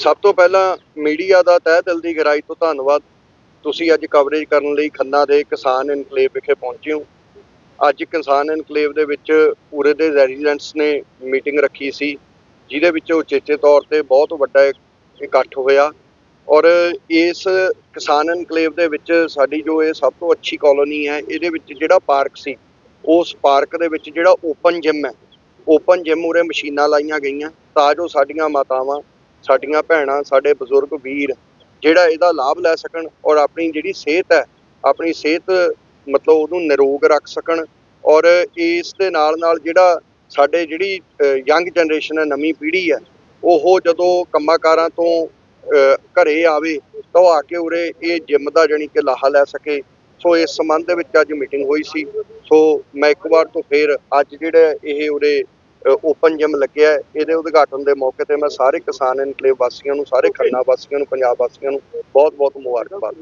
ਸਭ ਤੋਂ ਪਹਿਲਾਂ ਮੀਡੀਆ ਦਾ ਤਹਿ ਦਿਲ ਦੀ ਗਹਿਰਾਈ ਤੋਂ ਧੰਨਵਾਦ। ਤੁਸੀਂ ਅੱਜ ਕਵਰੇਜ ਕਰਨ ਲਈ ਖੰਨਾ ਦੇ ਕਿਸਾਨ ਇਨਕਲੇਵ ਵਿਖੇ ਪਹੁੰਚੇ ਹੋ। ਅੱਜ ਕਿਸਾਨ ਇਨਕਲੇਵ ਦੇ ਵਿੱਚ ਪੂਰੇ ਦੇ ਰੈਜ਼ੀਡੈਂਟਸ ਨੇ ਮੀਟਿੰਗ ਰੱਖੀ ਸੀ, ਜਿਹਦੇ ਵਿੱਚ ਉਚੇਚੇ ਤੌਰ ਤੇ ਬਹੁਤ ਵੱਡਾ ਇਕੱਠ ਹੋਇਆ। ਔਰ ਇਸ ਕਿਸਾਨ ਇਨਕਲੇਵ ਦੇ ਵਿੱਚ ਸਾਡੀ ਜੋ ਇਹ ਸਭ ਤੋਂ ਅੱਛੀ ਕਾਲੋਨੀ ਹੈ, ਇਹਦੇ ਵਿੱਚ ਜਿਹੜਾ ਪਾਰਕ ਸੀ, ਉਸ ਪਾਰਕ ਦੇ ਵਿੱਚ ਜਿਹੜਾ ਓਪਨ ਜਿਮ ਹੈ ਓਪਨ ਜਿਮ ਉਰੇ ਮਸ਼ੀਨਾਂ ਲਾਈਆਂ ਗਈਆਂ, ਤਾਂ ਜੋ ਸਾਡੀਆਂ ਮਾਤਾਵਾਂ ਸਾਡੀਆਂ ਭੈਣਾਂ ਸਾਡੇ ਬਜ਼ੁਰਗ ਵੀਰ ਜਿਹੜਾ ਇਹਦਾ ਲਾਭ ਲੈ ਸਕਣ ਔਰ ਆਪਣੀ ਜਿਹੜੀ ਸਿਹਤ ਹੈ ਆਪਣੀ ਸਿਹਤ ਮਤਲਬ ਉਹਨੂੰ ਨਿਰੋਗ ਰੱਖ ਸਕਣ ਔਰ ਇਸ ਦੇ ਨਾਲ ਨਾਲ ਜਿਹੜਾ ਸਾਡੇ ਜਿਹੜੀ ਯੰਗ ਜਨਰੇਸ਼ਨ ਹੈ ਨਵੀਂ ਪੀੜ੍ਹੀ ਹੈ ਉਹ ਜਦੋਂ ਕੰਮਾਂ-ਕਾਰਾਂ ਤੋਂ ਅ, ਘਰੇ ਆਵੇ ਤਾਂ ਉਹ ਆ ਕੇ ਉਰੇ ਇਹ ਜਿੰਮ ਦਾ ਜਾਣੀ ਕਿ ਲਾਹਾ ਲੈ ਸਕੇ। ਸੋ ਇਸ ਸੰਬੰਧ ਦੇ ਵਿੱਚ ਅੱਜ ਮੀਟਿੰਗ ਹੋਈ ਸੀ। ਸੋ ਮੈਂ ਇੱਕ ਵਾਰ ਤੋਂ ਫੇਰ ਅੱਜ ਜਿਹੜਾ ਇਹ ਉਰੇ ਓਪਨ ਜਿਮ ਲੱਗਿਆ ਇਹਦੇ ਉਦਘਾਟਨ ਦੇ ਮੌਕੇ ਤੇ ਮੈਂ ਸਾਰੇ ਕਿਸਾਨ ਇਨਕਲੇਵ ਵਾਸੀਆਂ ਨੂੰ, ਸਾਰੇ ਖੰਨਾ ਵਾਸੀਆਂ ਨੂੰ, ਪੰਜਾਬ ਵਾਸੀਆਂ ਨੂੰ ਬਹੁਤ-ਬਹੁਤ ਮੁਬਾਰਕਬਾਦ।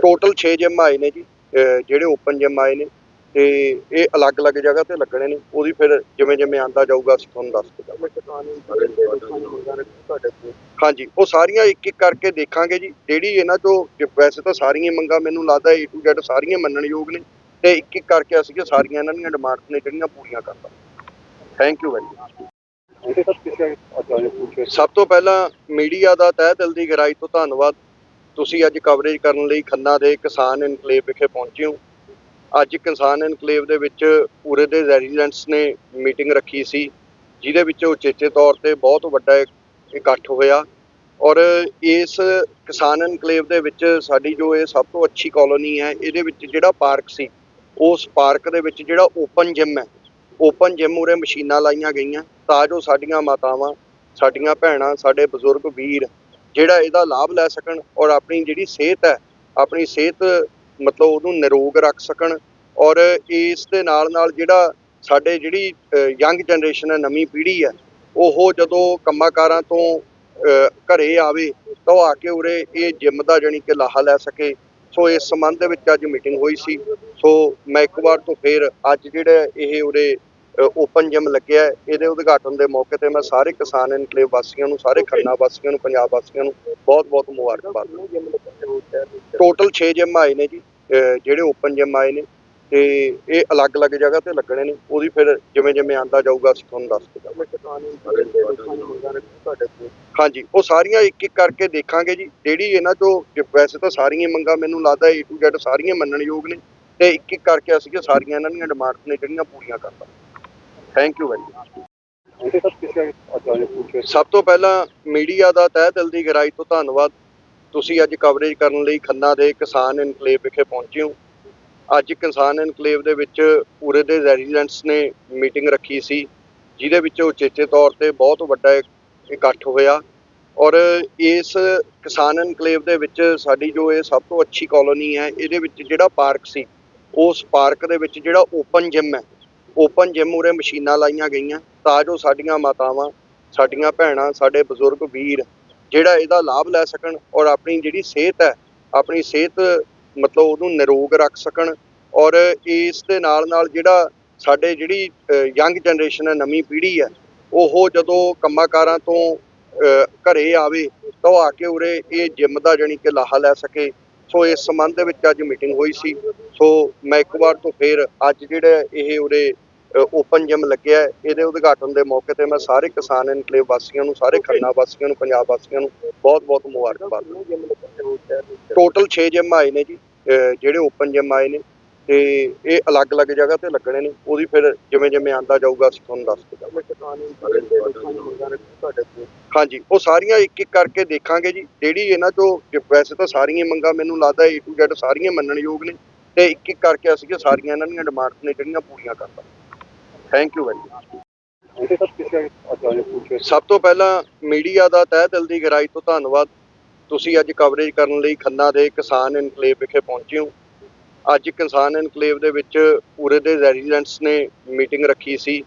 ਟੋਟਲ 6 ਜਿਮ ਆਏ ਨੇ ਜੀ ਜਿਹੜੇ ਓਪਨ ਜਿਮ ਆਏ ਨੇ ਤੇ ਇਹ ਅਲੱਗ-ਅਲੱਗ ਜਗ੍ਹਾ ਤੇ ਲੱਗਣੇ ਨੇ। ਉਹਦੀ ਫਿਰ ਜਿਵੇਂ ਜਿਵੇਂ ਆਂਦਾ ਜਾਊਗਾ, ਅਸੀਂ ਤੁਹਾਨੂੰ ਦੱਸ ਦਿਆਂਗੇ ਹਾਂਜੀ, ਉਹ ਸਾਰੀਆਂ ਇੱਕ ਇੱਕ ਕਰਕੇ ਦੇਖਾਂਗੇ ਜੀ। ਜਿਹੜੀ ਇਹਨਾਂ ਤੋਂ ਵੈਸੇ ਤਾਂ ਸਾਰੀਆਂ ਮੰਗਾਂ ਮੈਨੂੰ ਲੱਗਦਾ ਏ ਟੂ Z ਸਾਰੀਆਂ ਮੰਨਣਯੋਗ ਨੇ ਤੇ ਇੱਕ ਇੱਕ ਕਰਕੇ ਅਸੀਂ ਸਾਰੀਆਂ ਇਹਨਾਂ ਦੀਆਂ ਡਿਮਾਂਡਸ ਨੇ ਜਿਹੜੀਆਂ ਪੂਰੀਆਂ ਕਰਦਾ ਥੈਂਕ ਯੂ ਵੈਰੀ ਮਚ ਸਭ ਤੋਂ ਪਹਿਲਾਂ ਮੀਡੀਆ ਦਾ ਤਹਿ ਦਿਲ ਦੀ ਗਹਿਰਾਈ ਤੋਂ ਧੰਨਵਾਦ। ਤੁਸੀਂ ਅੱਜ ਕਵਰੇਜ ਕਰਨ ਲਈ ਖੰਨਾ ਦੇ ਕਿਸਾਨ ਇਨਕਲੇਵ ਵਿਖੇ ਪਹੁੰਚੇ ਹੋ। ਅੱਜ ਕਿਸਾਨ ਇਨਕਲੇਵ ਦੇ ਵਿੱਚ ਪੂਰੇ ਦੇ ਰੈਜ਼ੀਡੈਂਟਸ ਨੇ ਮੀਟਿੰਗ ਰੱਖੀ ਸੀ ਜਿਹਦੇ ਵਿੱਚ ਉਚੇਚੇ ਤੌਰ ਤੇ ਬਹੁਤ ਵੱਡਾ ਇਕ- ਇਕੱਠ ਹੋਇਆ। ਔਰ ਇਸ ਕਿਸਾਨ ਇਨਕਲੇਵ ਦੇ ਵਿੱਚ ਸਾਡੀ ਜੋ ਇਹ ਸਭ ਤੋਂ ਅੱਛੀ ਕਾਲੋਨੀ ਹੈ ਇਹਦੇ ਵਿੱਚ ਜਿਹੜਾ ਪਾਰਕ ਸੀ ਉਸ ਪਾਰਕ ਦੇ ਵਿੱਚ ਜਿਹੜਾ ਓਪਨ ਜਿਮ ਹੈ ਓਪਨ ਜਿਮ ਉਰੇ ਮਸ਼ੀਨਾਂ ਲਾਈਆਂ ਗਈਆਂ ਤਾਂ ਜੋ ਸਾਡੀਆਂ ਮਾਤਾਵਾਂ ਸਾਡੀਆਂ ਭੈਣਾਂ ਸਾਡੇ ਬਜ਼ੁਰਗ ਵੀਰ ਜਿਹੜਾ ਇਹਦਾ ਲਾਭ ਲੈ ਸਕਣ ਔਰ ਆਪਣੀ ਜਿਹੜੀ ਸਿਹਤ ਹੈ ਆਪਣੀ ਸਿਹਤ ਮਤਲਬ ਉਹਨੂੰ ਨਿਰੋਗ ਰੱਖ ਸਕਣ ਔਰ ਇਸ ਦੇ ਨਾਲ ਨਾਲ ਜਿਹੜਾ ਸਾਡੇ ਜਿਹੜੀ ਯੰਗ ਜਨਰੇਸ਼ਨ ਹੈ ਨਵੀਂ ਪੀੜ੍ਹੀ ਹੈ ਉਹ ਜਦੋਂ ਕੰਮਾਂ-ਕਾਰਾਂ ਤੋਂ ਅ, ਘਰੇ ਆਵੇ ਤਾਂ ਉਹ ਆ ਕੇ ਉਰੇ ਇਹ ਜਿੰਮ ਦਾ ਜਾਣੀ ਕਿ ਲਾਹਾ ਲੈ ਸਕੇ। ਸੋ ਇਸ ਸੰਬੰਧ ਦੇ ਵਿੱਚ ਅੱਜ ਮੀਟਿੰਗ ਹੋਈ ਸੀ। ਸੋ ਮੈਂ ਇੱਕ ਵਾਰ ਤੋਂ ਫੇਰ ਅੱਜ ਜਿਹੜਾ ਇਹ ਉਰੇ ਓਪਨ ਜਿਮ ਲੱਗਿਆ ਇਹਦੇ ਉਦਘਾਟਨ ਦੇ ਮੌਕੇ ਤੇ ਮੈਂ ਸਾਰੇ ਕਿਸਾਨ ਇਨਕਲੇਵ ਵਾਸੀਆਂ ਨੂੰ, ਸਾਰੇ ਖੰਨਾ ਵਾਸੀਆਂ ਨੂੰ, ਪੰਜਾਬ ਵਾਸੀਆਂ ਨੂੰ ਬਹੁਤ-ਬਹੁਤ ਮੁਬਾਰਕਬਾਦ। ਟੋਟਲ 6 ਜਿਮ ਆਏ ਨੇ ਜੀ ਜਿਹੜੇ ਓਪਨ ਜਿਮ ਆਏ ਨੇ ਤੇ ਇਹ ਅਲੱਗ-ਅਲੱਗ ਜਗ੍ਹਾ ਤੇ ਲੱਗਣੇ ਨੇ। ਉਹਦੀ ਫਿਰ ਜਿਵੇਂ ਜਿਵੇਂ ਆਂਦਾ ਜਾਊਗਾ, ਅਸੀਂ ਤੁਹਾਨੂੰ ਦੱਸ ਦਿਆਂਗੇ ਹਾਂਜੀ, ਉਹ ਸਾਰੀਆਂ ਇੱਕ ਇੱਕ ਕਰਕੇ ਦੇਖਾਂਗੇ ਜੀ। ਜਿਹੜੀ ਇਹਨਾਂ ਚੋਂ ਵੈਸੇ ਤਾਂ ਸਾਰੀਆਂ ਮੰਗਾਂ ਮੈਨੂੰ ਲੱਗਦਾ ਏ ਟੂ Z ਸਾਰੀਆਂ ਮੰਨਣਯੋਗ ਨੇ ਤੇ ਇੱਕ ਇੱਕ ਕਰਕੇ ਅਸੀਂ ਸਾਰੀਆਂ ਇਹਨਾਂ ਦੀਆਂ ਡਿਮਾਂਡਸ ਨੇ ਜਿਹੜੀਆਂ ਪੂਰੀਆਂ ਕਰਦਾ ਥੈਂਕ ਯੂ ਵੈਰੀ ਮਚ ਸਭ ਤੋਂ ਪਹਿਲਾਂ ਮੀਡੀਆ ਦਾ ਤਹਿ ਦਿਲ ਦੀ ਗਹਿਰਾਈ ਤੋਂ ਧੰਨਵਾਦ। ਤੁਸੀਂ ਅੱਜ ਕਵਰੇਜ ਕਰਨ ਲਈ ਖੰਨਾ ਦੇ ਕਿਸਾਨ ਇਨਕਲੇਵ ਵਿਖੇ ਪਹੁੰਚੇ ਹੋ। ਅੱਜ ਕਿਸਾਨ ਇਨਕਲੇਵ ਦੇ ਵਿੱਚ ਪੂਰੇ ਦੇ ਰੈਜ਼ੀਡੈਂਟਸ ਨੇ ਮੀਟਿੰਗ ਰੱਖੀ ਸੀ ਜਿਹਦੇ ਵਿੱਚ ਉਚੇਚੇ ਤੌਰ ਤੇ ਬਹੁਤ ਵੱਡਾ ਇਕ- ਇਕੱਠ ਹੋਇਆ। ਔਰ ਇਸ ਕਿਸਾਨ ਇਨਕਲੇਵ ਦੇ ਵਿੱਚ ਸਾਡੀ ਜੋ ਇਹ ਸਭ ਤੋਂ ਅੱਛੀ ਕਾਲੋਨੀ ਹੈ ਇਹਦੇ ਵਿੱਚ ਜਿਹੜਾ ਪਾਰਕ ਸੀ ਉਸ ਪਾਰਕ ਦੇ ਵਿੱਚ ਜਿਹੜਾ ਓਪਨ ਜਿਮ ਹੈ ਓਪਨ ਜਿਮ ਉਰੇ ਮਸ਼ੀਨਾਂ ਲਾਈਆਂ ਗਈਆਂ ਤਾਂ ਜੋ ਸਾਡੀਆਂ ਮਾਤਾਵਾਂ ਸਾਡੀਆਂ ਭੈਣਾਂ ਸਾਡੇ ਬਜ਼ੁਰਗ ਵੀਰ ਜਿਹੜਾ ਇਹਦਾ ਲਾਭ ਲੈ ਸਕਣ ਔਰ ਆਪਣੀ ਜਿਹੜੀ ਸਿਹਤ ਹੈ ਆਪਣੀ ਸਿਹਤ ਮਤਲਬ ਉਹਨੂੰ ਨਿਰੋਗ ਰੱਖ ਸਕਣ ਔਰ ਇਸ ਦੇ ਨਾਲ ਨਾਲ ਜਿਹੜਾ ਸਾਡੇ ਜਿਹੜੀ ਯੰਗ ਜਨਰੇਸ਼ਨ ਹੈ ਨਵੀਂ ਪੀੜ੍ਹੀ ਹੈ ਉਹ ਜਦੋਂ ਕੰਮਾਂ-ਕਾਰਾਂ ਤੋਂ ਅ, ਘਰੇ ਆਵੇ ਤਾਂ ਉਹ ਆ ਕੇ ਉਰੇ ਇਹ ਜਿਮ ਦਾ ਜਾਣੀ ਕਿ ਲਾਹਾ ਲੈ ਸਕੇ। ਸੋ ਇਸ ਸੰਬੰਧ ਦੇ ਵਿੱਚ ਅੱਜ ਮੀਟਿੰਗ ਹੋਈ ਸੀ। ਸੋ ਮੈਂ ਇੱਕ ਵਾਰ ਤੋਂ ਫੇਰ ਅੱਜ ਜਿਹੜਾ ਇਹ ਉਰੇ ਓਪਨ ਜਿਮ ਲੱਗਿਆ ਇਹਦੇ ਉਦਘਾਟਨ ਦੇ ਮੌਕੇ ਤੇ ਮੈਂ ਸਾਰੇ ਕਿਸਾਨ ਇਨਕਲੇਵ ਵਾਸੀਆਂ ਨੂੰ, ਸਾਰੇ ਖੰਨਾ ਵਾਸੀਆਂ ਨੂੰ, ਪੰਜਾਬ ਵਾਸੀਆਂ ਨੂੰ ਬਹੁਤ-ਬਹੁਤ ਮੁਬਾਰਕਬਾਦ। ਟੋਟਲ 6 ਜਿਮ ਆਏ ਨੇ ਜੀ ਜਿਹੜੇ ਓਪਨ ਜਿਮ ਆਏ ਨੇ। ਤੇ ਇਹ ਅਲੱਗ-ਅਲੱਗ ਜਗ੍ਹਾ ਤੇ ਲੱਗਣੇ ਨੇ। ਉਹਦੀ ਫਿਰ ਜਿਵੇਂ ਜਿਵੇਂ ਆਂਦਾ ਜਾਊਗਾ, ਅਸੀਂ ਤੁਹਾਨੂੰ ਦੱਸ ਦਿਆਂਗੇ ਹਾਂਜੀ, ਉਹ ਸਾਰੀਆਂ ਇੱਕ ਇੱਕ ਕਰਕੇ ਦੇਖਾਂਗੇ ਜੀ। ਜਿਹੜੀ ਇਹਨਾਂ ਚੋਂ ਵੈਸੇ ਤਾਂ ਸਾਰੀਆਂ ਹੀ ਮੰਗਾਂ ਮੈਨੂੰ ਲੱਗਦਾ A to Z ਸਾਰੀਆਂ ਮੰਨਣਯੋਗ ਨੇ। ਤੇ ਇੱਕ ਇੱਕ ਕਰਕੇ ਅਸੀਂ ਸਾਰੀਆਂ ਇਹਨਾਂ ਦੀਆਂ ਡਿਮਾਂਡਸ ਨੇ ਜਿਹੜੀਆਂ ਪੂਰੀਆਂ ਕਰਦਾ ਥੈਂਕ ਯੂ ਵੈਰੀ ਮਚ ਸਭ ਤੋਂ ਪਹਿਲਾਂ ਮੀਡੀਆ ਦਾ ਤਹਿ ਦਿਲ ਦੀ ਗਹਿਰਾਈ ਤੋਂ ਧੰਨਵਾਦ। ਤੁਸੀਂ ਅੱਜ ਕਵਰੇਜ ਕਰਨ ਲਈ ਖੰਨਾ ਦੇ ਕਿਸਾਨ ਇਨਕਲੇਵ ਵਿਖੇ ਪਹੁੰਚੇ ਹੋ। ਅੱਜ ਕਿਸਾਨ ਇਨਕਲੇਵ ਦੇ ਵਿੱਚ ਪੂਰੇ ਦੇ ਰੈਜ਼ੀਡੈਂਟਸ ਨੇ ਮੀਟਿੰਗ ਰੱਖੀ ਸੀ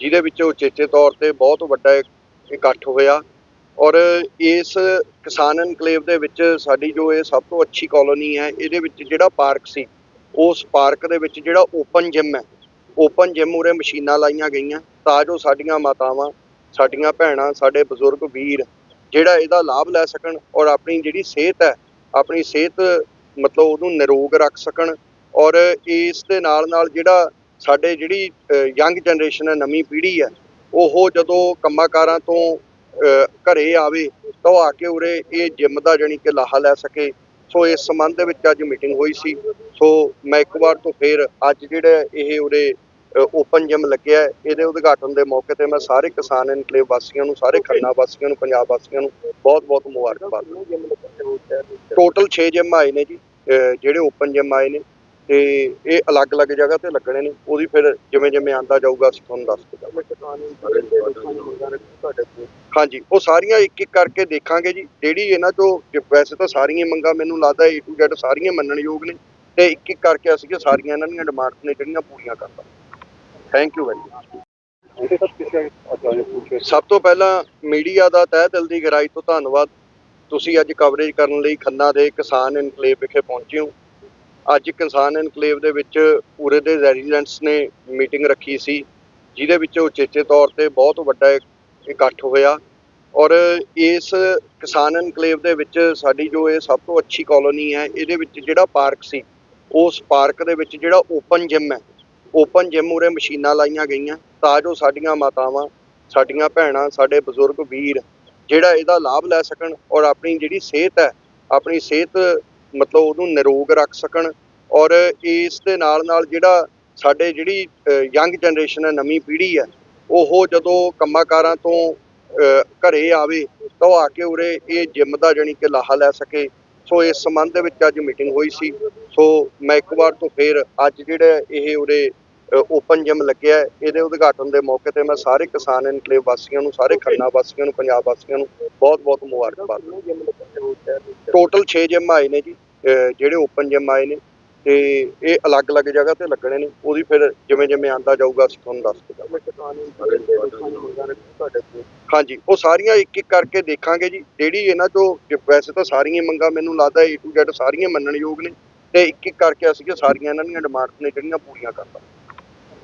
ਜਿਹਦੇ ਵਿੱਚ ਉਚੇਚੇ ਤੌਰ ਤੇ ਬਹੁਤ ਵੱਡਾ ਇਕ- ਇਕੱਠ ਹੋਇਆ। ਔਰ ਇਸ ਕਿਸਾਨ ਇਨਕਲੇਵ ਦੇ ਵਿੱਚ ਸਾਡੀ ਜੋ ਇਹ ਸਭ ਤੋਂ ਅੱਛੀ ਕਾਲੋਨੀ ਹੈ ਇਹਦੇ ਵਿੱਚ ਜਿਹੜਾ ਪਾਰਕ ਸੀ ਉਸ ਪਾਰਕ ਦੇ ਵਿੱਚ ਜਿਹੜਾ ਓਪਨ ਜਿਮ ਹੈ ਓਪਨ ਜਿਮ ਉਰੇ ਮਸ਼ੀਨਾਂ ਲਾਈਆਂ ਗਈਆਂ ਤਾਂ ਜੋ ਸਾਡੀਆਂ ਮਾਤਾਵਾਂ ਸਾਡੀਆਂ ਭੈਣਾਂ ਸਾਡੇ ਬਜ਼ੁਰਗ ਵੀਰ ਜਿਹੜਾ ਇਹਦਾ ਲਾਭ ਲੈ ਸਕਣ ਔਰ ਆਪਣੀ ਜਿਹੜੀ ਸਿਹਤ ਹੈ ਆਪਣੀ ਸਿਹਤ ਮਤਲਬ ਉਹਨੂੰ ਨਿਰੋਗ ਰੱਖ ਸਕਣ ਔਰ ਇਸ ਦੇ ਨਾਲ ਨਾਲ ਜਿਹੜਾ ਸਾਡੇ ਜਿਹੜੀ ਯੰਗ ਜਨਰੇਸ਼ਨ ਹੈ ਨਵੀਂ ਪੀੜ੍ਹੀ ਹੈ ਉਹ ਜਦੋਂ ਕੰਮਾਂ-ਕਾਰਾਂ ਤੋਂ ਅ, ਘਰੇ ਆਵੇ ਤਾਂ ਉਹ ਆ ਕੇ ਉਰੇ ਇਹ ਜਿੰਮ ਦਾ ਜਾਣੀ ਕਿ ਲਾਹਾ ਲੈ ਸਕੇ ਸੋ ਇਸ ਸੰਬੰਧ ਦੇ ਵਿੱਚ ਅੱਜ ਮੀਟਿੰਗ ਹੋਈ ਸੀ। ਸੋ ਮੈਂ ਇੱਕ ਵਾਰ ਤੋਂ ਫੇਰ ਅੱਜ ਜਿਹੜਾ ਇਹ ਉਰੇ ਓਪਨ ਜਿਮ ਲੱਗਿਆ ਇਹਦੇ ਉਦਘਾਟਨ ਦੇ ਮੌਕੇ ਤੇ ਮੈਂ ਸਾਰੇ ਕਿਸਾਨ ਇਨਕਲੇਵ ਵਾਸੀਆਂ ਨੂੰ ਸਾਰੇ ਖੰਨਾ ਵਾਸੀਆਂ ਨੂੰ ਪੰਜਾਬ ਵਾਸੀਆਂ ਨੂੰ ਬਹੁਤ-ਬਹੁਤ ਮੁਬਾਰਕਬਾਦ। ਟੋਟਲ 6 ਜਿਮ ਆਏ ਨੇ ਜੀ ਜਿਹੜੇ ਓਪਨ ਜਿਮ ਆਏ ਨੇ। ਤੇ ਇਹ ਅਲੱਗ-ਅਲੱਗ ਜਗ੍ਹਾ ਤੇ ਲੱਗਣੇ ਨੇ ਉਹਦੀ ਫਿਰ ਜਿਵੇਂ ਜਿਵੇਂ ਆਂਦਾ ਜਾਊਗਾ ਅਸੀਂ ਤੁਹਾਨੂੰ ਦੱਸ ਦਿਆਂਗੇ ਹਾਂਜੀ ਉਹ ਸਾਰੀਆਂ ਇੱਕ ਇੱਕ ਕਰਕੇ ਦੇਖਾਂਗੇ ਜੀ। ਜਿਹੜੀ ਇਹਨਾਂ ਜੇ ਵੈਸੇ ਤਾਂ ਸਾਰੀਆਂ ਮੰਗਾਂ ਮੈਨੂੰ ਲੱਗਦਾ A to Z ਸਾਰੀਆਂ ਮੰਨਣਯੋਗ ਨੇ ਤੇ ਇੱਕ ਇੱਕ ਕਰਕੇ ਅਸੀਂ ਸਾਰੀਆਂ ਇਹਨਾਂ ਦੀਆਂ ਡਿਮਾਂਡਸ ਨੇ ਜਿਹੜੀਆਂ ਪੂਰੀਆਂ ਕਰਦਾ ਥੈਂਕ ਯੂ ਵੈਰੀ ਮਚ ਸਭ ਤੋਂ ਪਹਿਲਾਂ ਮੀਡੀਆ ਦਾ ਤਹਿ ਦਿਲ ਦੀ ਗਹਿਰਾਈ ਤੋਂ ਧੰਨਵਾਦ। ਤੁਸੀਂ ਅੱਜ ਕਵਰੇਜ ਕਰਨ ਲਈ ਖੰਨਾ ਦੇ ਕਿਸਾਨ ਇਨਕਲੇਵ ਵਿਖੇ ਪਹੁੰਚੇ ਹੋ। ਅੱਜ ਕਿਸਾਨ ਇਨਕਲੇਵ ਦੇ ਵਿੱਚ ਪੂਰੇ ਦੇ ਰੈਜ਼ੀਡੈਂਟਸ ਨੇ ਮੀਟਿੰਗ ਰੱਖੀ ਸੀ, ਜਿਹਦੇ ਵਿੱਚ ਉਚੇਚੇ ਤੌਰ ਤੇ ਬਹੁਤ ਵੱਡਾ ਇਕੱਠ ਹੋਇਆ ਔਰ ਇਸ ਕਿਸਾਨ ਇਨਕਲੇਵ ਦੇ ਵਿੱਚ ਸਾਡੀ ਜੋ ਇਹ ਸਭ ਤੋਂ ਅੱਛੀ ਕਾਲੋਨੀ ਹੈ, ਇਹਦੇ ਵਿੱਚ ਜਿਹੜਾ ਪਾਰਕ ਸੀ, ਉਸ ਪਾਰਕ ਦੇ ਵਿੱਚ ਜਿਹੜਾ ਓਪਨ ਜਿਮ ਹੈ ਓਪਨ ਜਿਮ ਉਰੇ ਮਸ਼ੀਨਾਂ ਲਾਈਆਂ ਗਈਆਂ ਤਾਂ ਜੋ ਸਾਡੀਆਂ ਮਾਤਾਵਾਂ, ਸਾਡੀਆਂ ਭੈਣਾਂ, ਸਾਡੇ ਬਜ਼ੁਰਗ ਵੀਰ ਜਿਹੜਾ ਇਹਦਾ ਲਾਭ ਲੈ ਸਕਣ ਔਰ ਆਪਣੀ ਜਿਹੜੀ ਸਿਹਤ ਹੈ, ਆਪਣੀ ਸਿਹਤ ਮਤਲਬ ਉਹਨੂੰ ਨਿਰੋਗ ਰੱਖ ਸਕਣ ਔਰ ਇਸ ਦੇ ਨਾਲ ਨਾਲ ਜਿਹੜਾ ਸਾਡੇ ਜਿਹੜੀ ਯੰਗ ਜਨਰੇਸ਼ਨ ਹੈ ਨਵੀਂ ਪੀੜ੍ਹੀ ਹੈ ਉਹ ਜਦੋਂ ਕੰਮਾਂ-ਕਾਰਾਂ ਤੋਂ ਅ, ਘਰੇ ਆਵੇ ਤਾਂ ਉਹ ਆ ਕੇ ਉਰੇ ਇਹ ਜਿੰਮ ਦਾ ਜਾਣੀ ਕਿ ਲਾਹਾ ਲੈ ਸਕੇ। ਸੋ ਇਸ ਸੰਬੰਧ ਦੇ ਵਿੱਚ ਅੱਜ ਮੀਟਿੰਗ ਹੋਈ ਸੀ। ਸੋ ਮੈਂ ਇੱਕ ਵਾਰ ਤੋਂ ਫੇਰ ਅੱਜ ਜਿਹੜਾ ਇਹ ਉਰੇ ਓਪਨ ਜਿਮ ਲੱਗਿਆ ਇਹਦੇ ਉਦਘਾਟਨ ਦੇ ਮੌਕੇ ਤੇ ਮੈਂ ਸਾਰੇ ਕਿਸਾਨ ਇਨਕਲੇਵ ਵਾਸੀਆਂ ਨੂੰ, ਸਾਰੇ ਖੰਨਾ ਵਾਸੀਆਂ ਨੂੰ, ਪੰਜਾਬ ਵਾਸੀਆਂ ਨੂੰ ਬਹੁਤ-ਬਹੁਤ ਮੁਬਾਰਕਬਾਦ। ਟੋਟਲ 6 ਜਿਮ ਆਏ ਨੇ ਜੀ ਜਿਹੜੇ ਓਪਨ ਜਿਮ ਆਏ ਨੇ ਤੇ ਇਹ ਅਲੱਗ-ਅਲੱਗ ਜਗ੍ਹਾ ਤੇ ਲੱਗਣੇ ਨੇ। ਉਹਦੀ ਫਿਰ ਜਿਵੇਂ ਜਿਵੇਂ ਆਂਦਾ ਜਾਊਗਾ, ਅਸੀਂ ਤੁਹਾਨੂੰ ਦੱਸ ਦਿਆਂਗੇ ਹਾਂਜੀ, ਉਹ ਸਾਰੀਆਂ ਇੱਕ ਇੱਕ ਕਰਕੇ ਦੇਖਾਂਗੇ ਜੀ। ਜਿਹੜੀ ਇਹਨਾਂ ਚੋਂ ਵੈਸੇ ਤਾਂ ਸਾਰੀਆਂ ਮੰਗਾਂ ਮੈਨੂੰ ਲੱਗਦਾ A to Z ਸਾਰੀਆਂ ਮੰਨਣਯੋਗ ਨੇ ਤੇ ਇੱਕ ਇੱਕ ਕਰਕੇ ਅਸੀਂ ਸਾਰੀਆਂ ਇਹਨਾਂ ਦੀਆਂ ਡਿਮਾਂਡਸ ਨੇ ਜਿਹੜੀਆਂ ਪੂਰੀਆਂ ਕਰਦਾ